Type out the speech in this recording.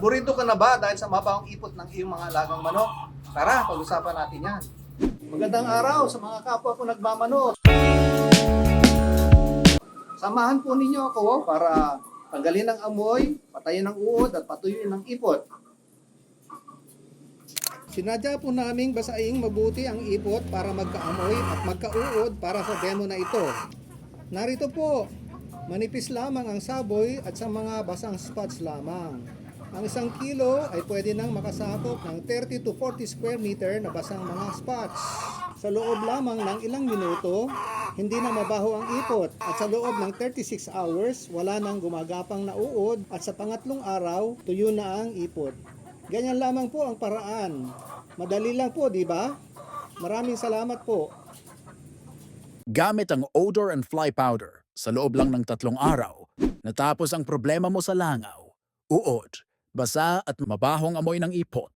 Naburito ka na ba dahil sa mabawang ipot ng iyong mga alagang manok? Tara, pag-usapan natin yan. Magandang araw sa mga kapwa ko nagmamanok. Samahan po ninyo ako para tanggalin ang amoy, patayin ang uod at patuyuin ang ipot. Sinadya po naming basaing mabuti ang ipot para magkaamoy at magkauod para sa demo na ito. Narito po, manipis lamang ang saboy at sa mga basang spots lamang. Ang isang kilo ay pwede nang makasakop ng 30 to 40 square meter na basang mga spots. Sa loob lamang ng ilang minuto, hindi na mabaho ang ipot at sa loob ng 36 hours, wala nang gumagapang na uod at sa pangatlong araw, tuyo na ang ipot. Ganyan lamang po ang paraan. Madali lang po, di ba? Maraming salamat po. Gamit ang odor and fly powder sa loob lang ng tatlong araw, natapos ang problema mo sa langaw, uod, basa at mabahong amoy ng ipot.